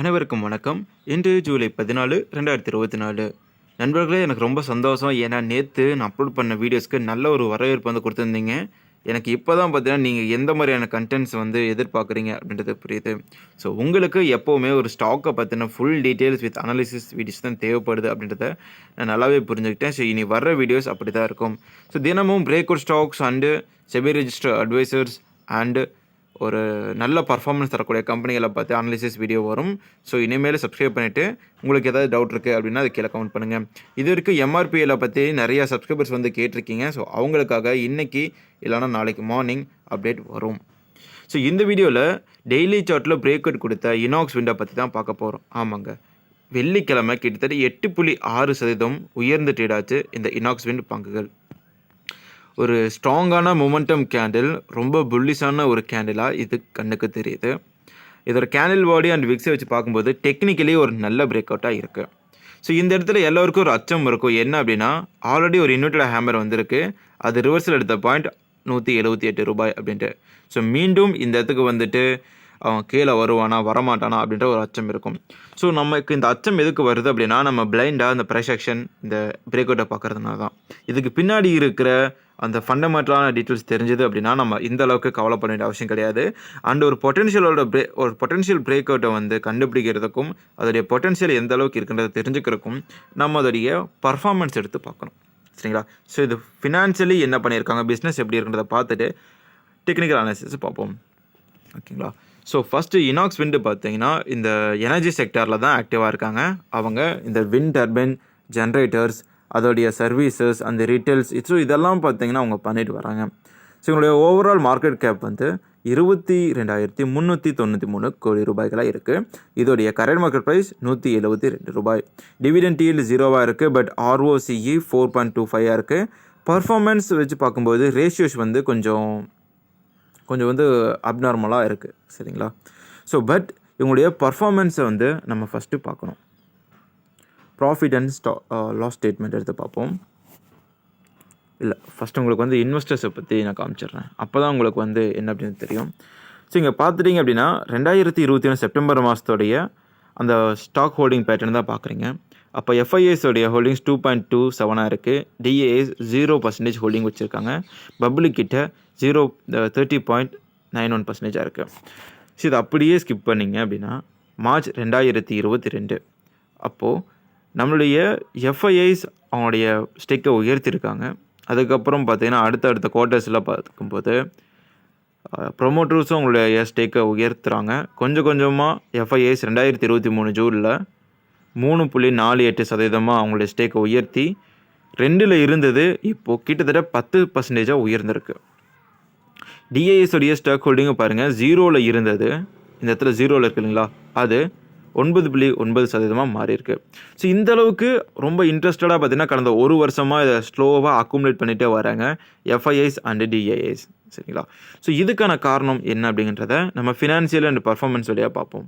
அனைவருக்கும் வணக்கம். இன்று ஜூலை பதினாலு ரெண்டாயிரத்தி இருபத்தி நாலு. நண்பர்களே எனக்கு ரொம்ப சந்தோஷம். ஏன்னா நேற்று நான் அப்லோட் பண்ண வீடியோஸ்க்கு நல்ல ஒரு வரவேற்பு வந்து கொடுத்துருந்தீங்க. எனக்கு இப்போ தான் பார்த்தீங்கன்னா நீங்கள் எந்த மாதிரியான கண்டென்ட்ஸ் வந்து எதிர்பார்க்குறீங்க அப்படின்றது புரியுது. ஸோ உங்களுக்கு எப்போவுமே ஒரு ஸ்டாக்கை பற்றின full details with analysis videos தான் தேவைப்படுது அப்படின்றத நான் நல்லாவே புரிஞ்சுக்கிட்டேன். ஸோ இனி வர்ற வீடியோஸ் அப்படி தான் இருக்கும். ஸோ தினமும் break out stocks and SEBI register advisors and ஒரு நல்ல பர்ஃபார்மன்ஸ் தரக்கூடிய கம்பெனிகளை பார்த்து அனாலிசிஸ் வீடியோ வரும். ஸோ இனிமேல் சப்ஸ்கிரைப் பண்ணிவிட்டு உங்களுக்கு ஏதாவது டவுட் இருக்குது அப்படின்னா அது கீழே கமெண்ட் பண்ணுங்கள் இது வரைக்கும் எம்ஆர்பியில் பற்றி நிறையா சப்ஸ்கிரைபர்ஸ் வந்து கேட்டிருக்கீங்க. ஸோ அவங்களுக்காக இன்றைக்கி இல்லைனா நாளைக்கு மார்னிங் அப்டேட் வரும். ஸோ இந்த வீடியோவில் டெய்லி சார்ட்டில் பிரேக் அவுட் கொடுத்த இனாக்ஸ் விண்டோ பற்றி தான் பார்க்க போகிறோம் ஆமாங்க. வெள்ளிக்கிழமை கிட்டத்தட்ட எட்டு புள்ளி ஆறு சதவீதம் உயர்ந்து ட்ரேடாச்சு இந்த இனாக்ஸ் விண்ட் பங்குகள். ஒரு ஸ்ட்ராங்கான மொமெண்டம் கேண்டில் ரொம்ப புல்லிஷான ஒரு கேண்டிலாக இது கண்ணுக்கு தெரியுது. இதோட கேண்டில் பாடி அண்ட் விக்ஸை வச்சு பார்க்கும்போது டெக்னிக்கலி ஒரு நல்ல பிரேக் அவுட்டாக இருக்குது ஸோ இந்த இடத்துல எல்லோருக்கும் ஒரு அச்சம் இருக்கும். என்ன அப்படின்னா ஆல்ரெடி ஒரு இன்வெர்டட் ஹேமர் வந்திருக்கு. அது ரிவர்ஸில் எடுத்த பாயிண்ட் நூற்றி எழுபத்தி எட்டு ரூபாய் அப்படின்ட்டு. ஸோ மீண்டும் இந்த இடத்துக்கு வந்துட்டு அவன் கீழே வருவானா வரமாட்டானா அப்படின்ற ஒரு அச்சம் இருக்கும். ஸோ நமக்கு இந்த அச்சம் எதுக்கு வருது அப்படின்னா நம்ம பிளைண்டாக இந்த ப்ரைஸ் ஆக்ஷன் இந்த பிரேக் அவுட்டை பார்க்கறதுனால தான். இதுக்கு பின்னாடி இருக்கிற அந்த ஃபண்டமெண்டலான டீட்டெயில்ஸ் தெரிஞ்சது அப்படின்னா நம்ம இந்த அளவுக்கு கவலைப்பட வேண்டிய அவசியம் கிடையாது. அண்ட் ஒரு பொட்டன்ஷியலோட பிரே ஒரு பொட்டன்ஷியல் பிரேக் அவுட்டை வந்து கண்டுபிடிக்கிறதுக்கும் அதோடைய பொட்டன்ஷியல் எந்த அளவுக்கு இருக்குன்றதை தெரிஞ்சுக்கிறதுக்கும் நம்ம அதோடைய பர்ஃபார்மன்ஸ் எடுத்து பார்க்கணும். சரிங்களா? ஸோ இது ஃபினான்ஷியலி என்ன பண்ணியிருக்காங்க? பிஸ்னஸ் எப்படி இருக்குன்றதை பார்த்துட்டு டெக்னிக்கல் அனாலிசிஸ் பார்ப்போம். ஓகேங்களா? ஸோ ஃபஸ்ட்டு இனாக்ஸ் விண்டு பார்த்தீங்கன்னா இந்த எனர்ஜி செக்டாரில் தான் ஆக்டிவாக இருக்காங்க. அவங்க இந்த விண்ட் டர்பைன் ஜென்ரேட்டர்ஸ் அதோடைய சர்வீசஸ் அந்த ரீட்டெயில்ஸ் ஸோ இதெல்லாம் பார்த்தீங்கன்னா அவங்க பண்ணிட்டு வராங்க. ஸோ இவங்களுடைய ஓவரால் மார்க்கெட் கேப் வந்து இருபத்தி ரெண்டாயிரத்தி முந்நூற்றி தொண்ணூற்றி மூணு கோடி ரூபாய்களாக இருக்குது இதோடைய கரண்ட் மார்க்கெட் ப்ரைஸ் நூற்றி எழுபத்தி ரெண்டு ரூபாய். டிவிடெண்ட் ஜீரோவாக இருக்குது but ROCE four point two ஃபைவாக இருக்குது பர்ஃபார்மன்ஸ் வச்சு பார்க்கும்போது ரேஷியோஸ் வந்து கொஞ்சம் கொஞ்சம் வந்து அப்நார்மலாக இருக்குது சரிங்களா? ஸோ பட் இவங்களுடைய பர்ஃபார்மன்ஸை வந்து நம்ம ஃபஸ்ட்டு பார்க்கணும். ப்ராஃபிட் அண்ட் ஸ்டா லாஸ் ஸ்டேட்மெண்ட் எடுத்து பார்ப்போம். இல்லை ஃபஸ்ட் உங்களுக்கு வந்து இன்வெஸ்டர்ஸை பற்றி நான் காமிச்சிடுறேன். அப்போ தான் உங்களுக்கு வந்து என்ன அப்படின்னு தெரியும். ஸோ இங்கே பார்த்துட்டிங்க அப்படின்னா ரெண்டாயிரத்தி இருபத்தி ஒன்று செப்டம்பர் மாதத்துடைய அந்த ஸ்டாக் ஹோல்டிங் பேட்டர்ன் தான் பார்க்குறீங்க. அப்போ எஃப்ஐஎஸோடைய ஹோல்டிங்ஸ் டூ பாயிண்ட் டூ செவனாக இருக்குது டிஏஎஸ் ஜீரோ பர்சன்டேஜ் ஹோல்டிங் வச்சுருக்காங்க. பப்ளிக் கிட்ட zero thirty point nine one பர்சன்டேஜாக இருக்குது ஸோ இதை அப்படியே ஸ்கிப் பண்ணிங்க அப்படின்னா மார்ச் ரெண்டாயிரத்தி இருபத்தி ரெண்டு. அப்போது நம்மளுடைய எஃப்ஐஐஸ் அவங்களுடைய ஸ்டேக்கை உயர்த்திருக்காங்க. அதுக்கப்புறம் பார்த்திங்கன்னா அடுத்த அடுத்த குவார்ட்டர்ஸில் பார்க்கும்போது ப்ரொமோட்டர்ஸும் அவங்களுடைய ஸ்டேக்கை உயர்த்துகிறாங்க கொஞ்சம் கொஞ்சமாக எஃப்ஐஎஸ் ரெண்டாயிரத்தி இருபத்தி மூணு ஜூனில் மூணு புள்ளி நாலு எட்டு சதவீதமாக அவங்களுடைய ஸ்டேக்கை உயர்த்தி ரெண்டில் இருந்தது இப்போது கிட்டத்தட்ட பத்து பர்சன்டேஜாக உயர்ந்திருக்கு. டிஏஎஸ் உடைய ஸ்டாக் ஹோல்டிங்கு பாருங்கள் ஜீரோவில் இருந்தது. இந்த இடத்துல ஜீரோவில் இருக்கு இல்லைங்களா? அது ஒன்பது புள்ளி ஒன்பது சதவீதமாக மாறியிருக்கு. ஸோ இந்த அளவுக்கு ரொம்ப இன்ட்ரெஸ்டடாக பார்த்தீங்கன்னா கடந்த ஒரு வருஷமாக இதை ஸ்லோவாக அக்குமுலேட் பண்ணிகிட்டே வராங்க எஃப்ஐஐஸ் அண்டு டிஏஎஸ் சரிங்களா? ஸோ இதுக்கான காரணம் என்ன அப்படிங்கிறத நம்ம ஃபினான்சியல் அண்ட் பர்ஃபார்மன்ஸ் வழியாக பார்ப்போம்.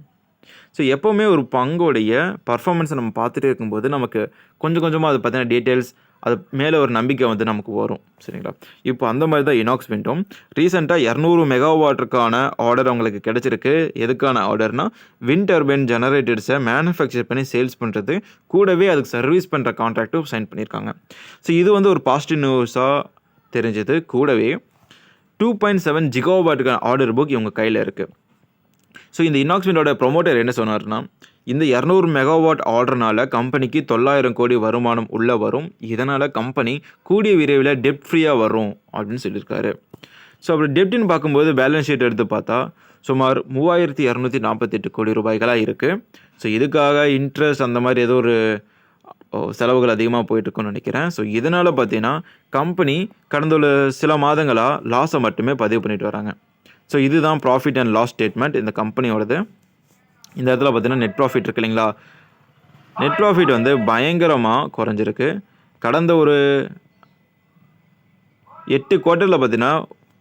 ஸோ எப்போவுமே ஒரு பங்கோடைய பர்ஃபாமன்ஸை நம்ம பார்த்துட்டே இருக்கும்போது நமக்கு கொஞ்சம் கொஞ்சமாக அதை பற்றின டீட்டெயில்ஸ் அது மேலே ஒரு நம்பிக்கை வந்து நமக்கு வரும். சரிங்களா? இப்போ அந்த மாதிரி தான் இனாக்ஸ் விண்டோம் ரீசெண்டாக இரநூறு மெகாவாட்டுக்கான ஆர்டர் அவங்களுக்கு கிடச்சிருக்கு. எதுக்கான ஆர்டர்னால் வின் டர்பைன் ஜெனரேட்டர்ஸை மேனுஃபேக்சர் பண்ணி சேல்ஸ் பண்ணுறது கூடவே அதுக்கு சர்வீஸ் பண்ணுற கான்ட்ராக்ட்டும் சைன் பண்ணியிருக்காங்க. ஸோ இது வந்து ஒரு பாசிட்டிவ் நியூஸாக தெரிஞ்சது. கூடவே டூ பாயிண்ட் செவன் ஜிகோவாட்டுக்கான ஆர்டர் புக் இவங்க கையில் இருக்குது ஸோ இந்த இன்னாக்ஸ்மெண்டோட ப்ரொமோட்டர் என்ன சொன்னார்னா இந்த இரநூறு மெகாவாட் ஆர்டர்னால் கம்பெனிக்கு தொள்ளாயிரம் கோடி வருமானம் உள்ளே வரும். இதனால் கம்பெனி கூடிய விரைவில் டெப்ட் ஃப்ரீயாக வரும் அப்படின்னு சொல்லியிருக்காரு. ஸோ அப்படி டெப்ட்னு பார்க்கும்போது பேலன்ஸ் ஷீட் எடுத்து பார்த்தா சுமார் மூவாயிரத்தி இரநூத்தி நாற்பத்தெட்டு கோடி ரூபாய்களாக இருக்குது ஸோ இதுக்காக இன்ட்ரெஸ்ட் அந்த மாதிரி ஏதோ ஒரு செலவுகள் அதிகமாக போயிட்டுருக்குன்னு நினைக்கிறேன். ஸோ இதனால் பார்த்தீங்கன்னா கம்பெனி கடந்த ஒரு சில மாதங்களாக லாஸை மட்டுமே பதிவு பண்ணிட்டு வராங்க. ஸோ இதுதான் ப்ராஃபிட் அண்ட் லாஸ் ஸ்டேட்மெண்ட் இந்த கம்பெனியோடது இந்த இடத்துல பார்த்தீங்கன்னா நெட் ப்ராஃபிட் இருக்கு இல்லைங்களா? நெட் ப்ராஃபிட் வந்து பயங்கரமாக குறைஞ்சிருக்கு. கடந்த ஒரு எட்டு குவார்ட்டரில் பார்த்தீங்கன்னா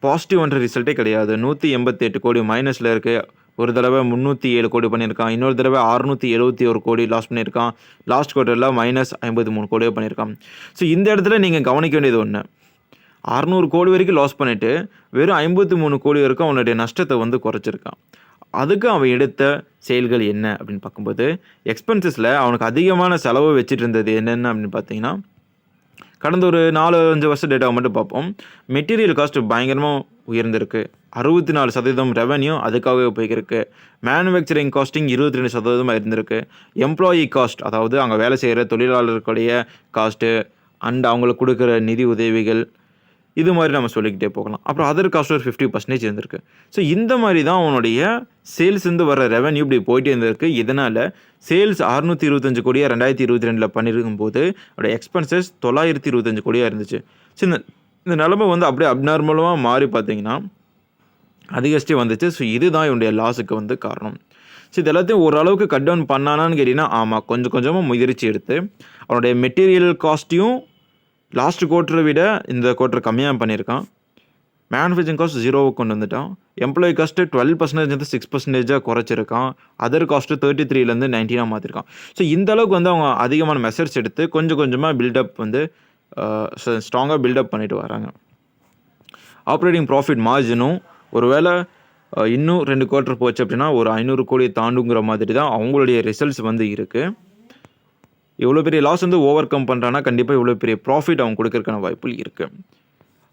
பாசிட்டிவ்ன்ற ரிசல்ட்டே கிடையாது. நூற்றி எண்பத்தி எட்டு கோடி மைனஸில் இருக்குது ஒரு தடவை முந்நூற்றி ஏழு கோடி பண்ணியிருக்கான். இன்னொரு தடவை அறுநூற்றி எழுபத்தி ஒரு கோடி லாஸ் பண்ணியிருக்கான். லாஸ்ட் குவார்ட்டரில் மைனஸ் ஐம்பத்தி மூணு கோடியோ பண்ணியிருக்கான். ஸோ இந்த இடத்துல நீங்கள் கவனிக்க வேண்டியது ஒன்று அறநூறு கோடி வரைக்கும் லாஸ் பண்ணிவிட்டு வெறும் ஐம்பத்தி மூணு கோடி வரைக்கும் அவனுடைய நஷ்டத்தை வந்து குறைச்சிருக்கான். அதுக்கு அவன் எடுத்த செயல்கள் என்ன அப்படின்னு பார்க்கும்போது எக்ஸ்பென்சஸில் அவனுக்கு அதிகமான செலவு வச்சுட்டு இருந்தது என்னென்ன அப்படின்னு பார்த்தீங்கன்னா கடந்த ஒரு நாலு அஞ்சு வருஷம் டேட்டாவை மட்டும் பார்ப்போம். மெட்டீரியல் காஸ்ட் பயங்கரமாக உயர்ந்திருக்கு. அறுபத்தி நாலு சதவீதம் ரெவன்யூ அதுக்காகவே போய்க்கிருக்கு. மேனுஃபேக்சரிங் காஸ்டிங் இருபத்தி ரெண்டு சதவீதமாக இருந்திருக்கு. எம்ப்ளாயி காஸ்ட் அதாவது அங்கே வேலை செய்கிற தொழிலாளர்களுடைய காஸ்ட்டு அண்ட் அவங்களுக்கு கொடுக்குற நிதி உதவிகள் இது மாதிரி நம்ம சொல்லிக்கிட்டே போகலாம். அப்புறம் அதர் காஸ்ட் ஒரு ஃபிஃப்டி பர்சன்டேஜ் இருந்திருக்கு. ஸோ இந்த மாதிரி தான் அவனுடைய சேல்ஸ்லேருந்து வர ரெவன்யூ இப்படி போயிட்டே இருந்திருக்கு. இதனால் சேல்ஸ் அறுநூற்றி இருபத்தஞ்சு கோடியாக ரெண்டாயிரத்தி இருபத்தி ரெண்டில் பண்ணியிருக்கும் போது அவருடைய எக்ஸ்பென்சஸ் தொள்ளாயிரத்தி இருபத்தஞ்சு கோடியாக இருந்துச்சு. ஸோ இந்த இந்த நிலமை வந்து அப்படியே அப்நார்மலாக மாறி பார்த்தீங்கன்னா அதிகஸ்டே வந்துச்சு. ஸோ இதுதான் இவனுடைய லாஸுக்கு வந்து காரணம். ஸோ இது எல்லாத்தையும் ஓரளவுக்கு கட் டவுன் பண்ணானான்னு கேட்டிங்கன்னா ஆமாம் கொஞ்சம் கொஞ்சமாக முயற்சி எடுத்து அவனுடைய மெட்டீரியல் காஸ்ட்டையும் லாஸ்ட் குவார்ட்டரை விட இந்த குவார்ட்டர் கம்மியாக பண்ணியிருக்கான். மேனுஃபேக்சரிங் காஸ்ட் ஜீரோவுக்கு கொண்டு வந்துட்டான். எம்ப்ளாயி காஸ்ட்டு டுவெல் பர்சன்டேஜ் வந்து சிக்ஸ் பர்சன்டேஜாக குறைச்சிருக்கான். அதர் காஸ்ட்டு தேர்ட்டி த்ரீலேருந்து நைன்டீனாக மாற்றிருக்கான் ஸோ இந்த அளவுக்கு வந்து அவங்க அதிகமான மெசர்ஸ் எடுத்து கொஞ்சம் கொஞ்சமாக பில்டப் வந்து ஸ்ட்ராங்காக பில்டப் பண்ணிட்டு வராங்க. ஆப்ரேட்டிங் ப்ராஃபிட் மார்ஜினும் ஒருவேளை இன்னும் ரெண்டு குவார்ட்டர் போச்சு அப்படின்னா ஒரு ஐநூறு கோடி தாண்டுங்கிற மாதிரி தான் அவங்களுடைய ரிசல்ட்ஸ் வந்து இருக்குது இவ்வளோ பெரிய லாஸ் வந்து ஓவர் கம் பண்ணுறான்னா கண்டிப்பாக இவ்வளோ பெரிய ப்ராஃபிட் அவங்க கொடுக்கறதுக்கான வாய்ப்புகள் இருக்குது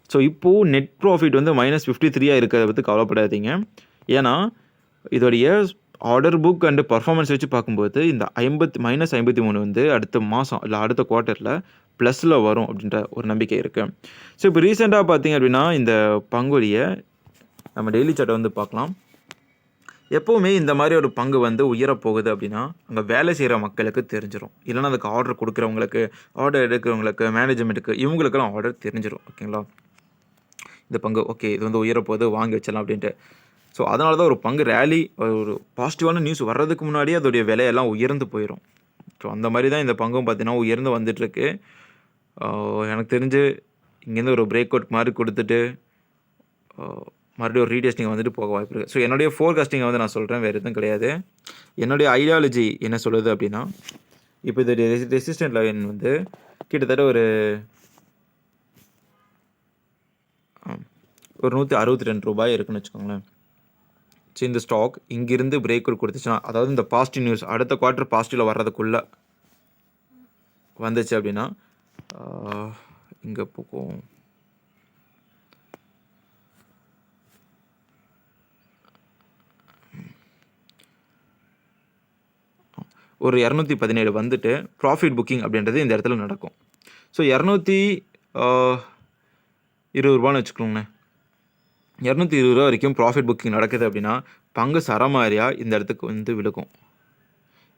ஸோ இப்போது நெட் ப்ராஃபிட் வந்து மைனஸ் ஃபிஃப்டி த்ரீயாக இருக்கிறத பற்றி கவலைப்படாதீங்க. ஏன்னா இதோடைய ஆர்டர் புக் அண்டு பர்ஃபார்மன்ஸ் வச்சு பார்க்கும்போது இந்த ஐம்பத்தி மைனஸ் ஐம்பத்தி மூணு வந்து அடுத்த மாதம் இல்லை அடுத்த குவார்ட்டரில் ப்ளஸில் வரும் அப்படின்ற ஒரு நம்பிக்கை இருக்குது ஸோ இப்போ ரீசெண்டாக பார்த்தீங்க அப்படின்னா இந்த பங்குடைய நம்ம டெய்லி சார்ட்டை வந்து பார்க்கலாம். எப்போவுமே இந்த மாதிரி ஒரு பங்கு வந்து உயரப்போகுது அப்படின்னா அங்கே வேலை செய்கிற மக்களுக்கு தெரிஞ்சிடும் இல்லைன்னா அதுக்கு ஆர்டர் கொடுக்குறவங்களுக்கு ஆர்டர் எடுக்கிறவங்களுக்கு மேனேஜ்மெண்ட்டுக்கு இவங்களுக்கெல்லாம் ஆர்டர் தெரிஞ்சிடும் ஓகேங்களா இந்த பங்கு ஓகே இது வந்து உயரப்போகுது வாங்கி வச்சிடலாம் அப்படின்ட்டு. ஸோ அதனால தான் ஒரு பங்கு ரேலி ஒரு பாசிட்டிவான நியூஸ் வர்றதுக்கு முன்னாடியே அதோடைய விலையெல்லாம் உயர்ந்து போயிடும் ஸோ அந்த மாதிரி தான் இந்த பங்கும் பார்த்தீங்கன்னா உயர்ந்து வந்துட்டுருக்கு. எனக்கு தெரிஞ்சு இங்கேருந்து ஒரு பிரேக் அவுட் மாதிரி கொடுத்துட்டு மறுபடியும் ஒரு ரீடெஸ்டிங் வந்துட்டு போக வாய்ப்பு இருக்குது ஸோ என்னுடைய ஃபோர்காஸ்டிங்கை வந்து நான் சொல்கிறேன் வேறு எதுவும் கிடையாது. என்னுடைய ஐடியாலஜி என்ன சொல்லுது அப்படின்னா இப்போ இதோடைய ரெசிஸ்டன்ட் லைன் வந்து கிட்டத்தட்ட ஒரு ஒரு நூற்றி அறுபத்தி ரெண்டு ரூபாய் இருக்குன்னு வச்சுக்கோங்களேன். ஸோ இந்த ஸ்டாக் இங்கிருந்து பிரேக் கொடுத்துச்சுன்னா அதாவது இந்த பாசிட்டிவ் நியூஸ் அடுத்த குவார்ட்டர் பாசிட்டிவில் வர்றதுக்குள்ளே வந்துச்சு அப்படின்னா இங்கே போகும். ஒரு இரநூத்தி பதினேழு வந்துட்டு ப்ராஃபிட் புக்கிங் அப்படின்றது இந்த இடத்துல நடக்கும். ஸோ இரநூத்தி இருபது ரூபான்னு வச்சுக்கோங்கண்ணே இரநூத்தி இருபது ரூபா வரைக்கும் ப்ராஃபிட் புக்கிங் நடக்குது அப்படின்னா பங்கு சரமாரியாக இந்த இடத்துக்கு வந்து விழுக்கும்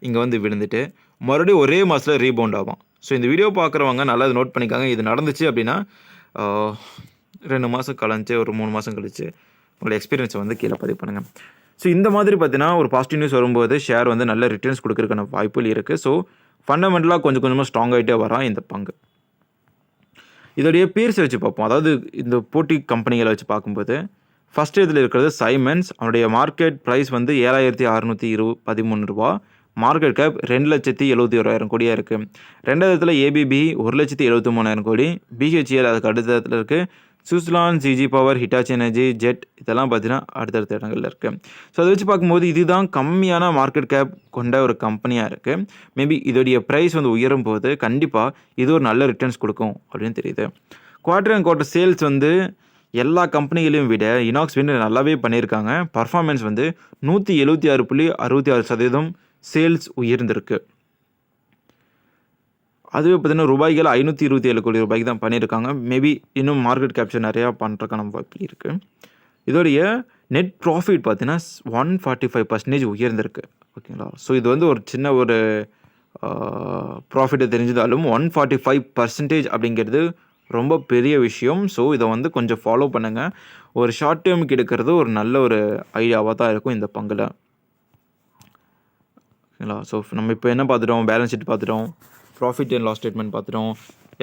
இங்கே வந்து விழுந்துட்டு மறுபடியும் ஒரே மாதத்தில் ரீபவுண்ட் ஆகும். ஸோ இந்த வீடியோ பார்க்குறவங்க நல்லா நோட் பண்ணிக்காங்க. இது நடந்துச்சு அப்படின்னா ரெண்டு மாதம் கழிச்சு ஒரு மூணு மாதம் கழிச்சு உங்களோட எக்ஸ்பீரியன்ஸை வந்து கீழே பதிவு பண்ணுங்கள் ஸோ இந்த மாதிரி பார்த்தீங்கன்னா ஒரு பாசிட்டிவ் நியூஸ் வரும்போது ஷேர் வந்து நல்ல ரிட்டர்ன்ஸ் கொடுக்கறதுக்கான வாய்ப்புகள் இருக்குது ஸோ ஃபண்டமெண்டலாக கொஞ்சம் கொஞ்சமாக ஸ்ட்ராங் ஆகிட்டே வரான் இந்த பங்கு. இதோடைய பேர்ஸை வச்சு பார்ப்போம். அதாவது இந்த போட்டி கம்பெனிகளை வச்சு பார்க்கும்போது ஃபஸ்ட் இதில் இருக்கிறது சைமன்ஸ் அவனுடைய மார்க்கெட் ப்ரைஸ் வந்து ஏழாயிரத்தி அறநூற்றி இரு பதிமூணு ரூபா. மார்க்கெட் கேப் ரெண்டு லட்சத்தி எழுபத்தி ஓராயிரம் கோடியாக இருக்குது ரெண்டாவது இடத்துல ஏபிபி ஒரு லட்சத்தி எழுபத்தி மூணாயிரம் கோடி. பிஹெச்எல் அதுக்கு அடுத்த இடத்துல இருக்குது Switzerland CG power Hitachi energy jet இதெல்லாம் பார்த்தீங்கன்னா அடுத்தடுத்த இடங்கள்ல இருக்குது ஸோ அதை வச்சு பார்க்கும்போது இதுதான் கம்மியான மார்க்கெட் கேப் கொண்ட ஒரு கம்பெனியாக இருக்குது மேபி இதோடைய ப்ரைஸ் வந்து உயரும் போது கண்டிப்பாக இது ஒரு நல்ல ரிட்டர்ன்ஸ் கொடுக்கும் அப்படின்னு தெரியுது. குவார்டர் அண்ட் குவார்டர் சேல்ஸ் வந்து எல்லா கம்பெனிகளையும் விட இனாக்ஸ் வின் நல்லாவே பண்ணியிருக்காங்க. பர்ஃபார்மன்ஸ் வந்து நூற்றி எழுபத்தி ஆறு புள்ளி அறுபத்தி ஆறு சதவீதம் சேல்ஸ் உயர்ந்திருக்கு. அதுவே பார்த்தீங்கன்னா ரூபாய்கள் ஐநூற்றி இருபத்தி ஏழு கோடி ரூபாய்க்கு தான் பண்ணியிருக்காங்க. மேபி இன்னும் மார்க்கெட் கேப்சர் நிறையா பண்ணுறக்கான வாய்ப்பு இருக்குது இதோடைய நெட் ப்ராஃபிட் பார்த்தீங்கன்னா ஒன் ஃபார்ட்டி ஃபைவ் பர்சன்டேஜ் உயர்ந்திருக்கு. ஓகேங்களா? ஸோ இது வந்து ஒரு சின்ன ஒரு ப்ராஃபிட்டை தெரிஞ்சதாலும் ஒன் ஃபார்ட்டி ஃபைவ் பர்சன்டேஜ் அப்படிங்கிறது ரொம்ப பெரிய விஷயம். ஸோ இதை வந்து கொஞ்சம் ஃபாலோ பண்ணுங்கள் ஒரு ஷார்ட் டேர்முக்கு எடுக்கிறது ஒரு நல்ல ஒரு ஐடியாவாக தான் இருக்கும் இந்த பங்கில். ஓகேங்களா ஸோ நம்ம இப்போ என்ன பார்த்துட்டோம்? பேலன்ஸ் ஷீட் பார்த்துட்டோம். ப்ராஃபிட் அண்ட் லாஸ் ஸ்டேட்மெண்ட் பார்த்துட்டோம்.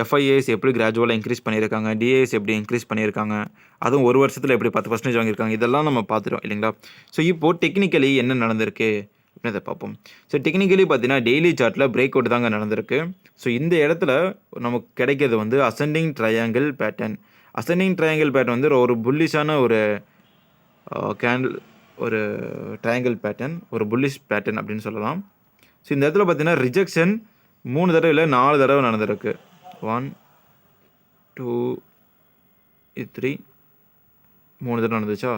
எஃப்ஐஏஸ் எப்படி கிராஜுவலாக இன்க்ரீஸ் பண்ணியிருக்காங்க? டிஏஎஸ் எப்படி இன்க்ரீஸ் பண்ணியிருக்காங்க? அதுவும் ஒரு வருஷத்தில் எப்படி பத்து பர்சன்டேஜ் வாங்கியிருக்காங்க? இதெல்லாம் நம்ம பார்த்துட்டோம் இல்லைங்களா? ஸோ இப்போது டெக்னிக்கலி என்ன நடந்திருக்கு? அப்படின்னு அதை பார்ப்போம். ஸோ டெக்னிக்கலி பார்த்தீங்கன்னா டெய்லி சார்ட்டில் பிரேக் அவுட் தாங்க நடந்திருக்கு. ஸோ இந்த இடத்துல நமக்கு கிடைக்கிறது வந்து ascending triangle pattern ascending triangle pattern வந்து ஒரு புல்லிஷான ஒரு கேண்டில் ஒரு ட்ரையாங்கிள் பேட்டர்ன் ஒரு புல்லிஷ் பேட்டர்ன் அப்படின்னு சொல்லலாம். ஸோ இந்த இடத்துல பார்த்தீங்கன்னா ரிஜெக்ஷன் மூணு தடவை இல்லை நாலு தடவை நடந்திருக்கு. ஒன் டூ த்ரீ மூணு தடவை நடந்துச்சா?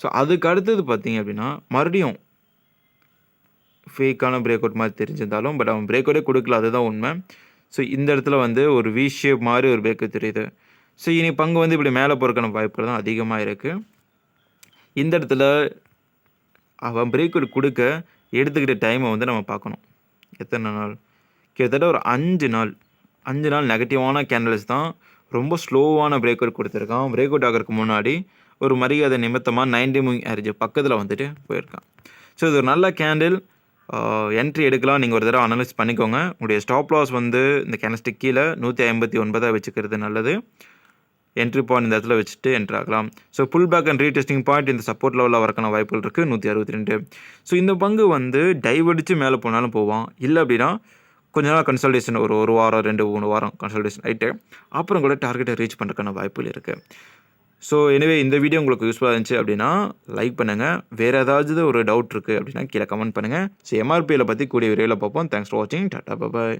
ஸோ அதுக்கு அடுத்தது பார்த்தீங்க அப்படின்னா மறுபடியும் ஃபேக்கான பிரேக் அவுட் மாதிரி தெரிஞ்சிருந்தாலும் பட் அவன் பிரேக் அவுட்டே கொடுக்கல அதுதான் உண்மை. ஸோ இந்த இடத்துல வந்து ஒரு வி ஷேப் மாதிரி ஒரு பிரேக் தெரியுது. ஸோ இனி பங்கு வந்து இப்படி மேலே போகிறக்கான வாய்ப்புகள் தான் அதிகமாக இருக்குது இந்த இடத்துல அவன் பிரேக் அவுட் கொடுக்க எடுத்துக்கிட்ட டைமை வந்து நம்ம பார்க்கணும். எத்தனை நாள்? கிட்டத்தட்ட ஒரு அஞ்சு நாள். அஞ்சு நாள் நெகட்டிவான கேண்டல்ஸ் தான் ரொம்ப ஸ்லோவான பிரேக் அவுட் கொடுத்துருக்கான். பிரேக் அவுட் ஆகிறதுக்கு முன்னாடி ஒரு மரியாதை நிமித்தமாக நைன்டி மூவிங் ஆரேஜ் பக்கத்தில் வந்துட்டு போயிருக்கான். ஸோ இது ஒரு நல்ல கேண்டில் என்ட்ரி எடுக்கலாம். நீங்கள் ஒரு தடவை அனலைஸ் பண்ணிக்கோங்க. உங்களுடைய ஸ்டாப் லாஸ் வந்து இந்த கேனஸ்டிக் கீழே நூற்றி ஐம்பத்தி ஒன்பதாக வச்சுக்கிறது நல்லது. என்ட்ரி பாயிண்ட் இந்த இடத்துல வச்சுட்டு என்ட்ரு ஆகலாம். So pull back and retesting point இந்த சப்போர்ட் லெவலில் வரக்கான வாய்ப்புகள் இருக்குது நூற்றி அறுபத்தி ரெண்டு. ஸோ இந்த பங்கு வந்து டைவடிச்சு மேலே போனாலும் போவான். இல்லை அப்படின்னா கொஞ்ச நாள் கன்சல்டேஷன் ஒரு ஒரு வாரம் ரெண்டு மூணு வாரம் கன்சல்டேஷன் ஆகிட்டு அப்புறம் கூட டார்கெட்டை ரீச் பண்ணுறதுக்கான வாய்ப்புகள் இருக்குது ஸோ எனவே இந்த வீடியோ உங்களுக்கு யூஸ்ஃபுல்லாக இருந்துச்சு அப்படின்னா லைக் பண்ணுங்கள் வேறு ஏதாவது ஒரு டவுட் இருக்குது அப்படின்னா கீழே கமெண்ட் பண்ணுங்கள் ஸோ எம்ஆர்பியில் பற்றி கூடிய விரைவில் பார்ப்போம். தேங்க்ஸ் ஃபார் வாட்சிங் டாட்டா பாய்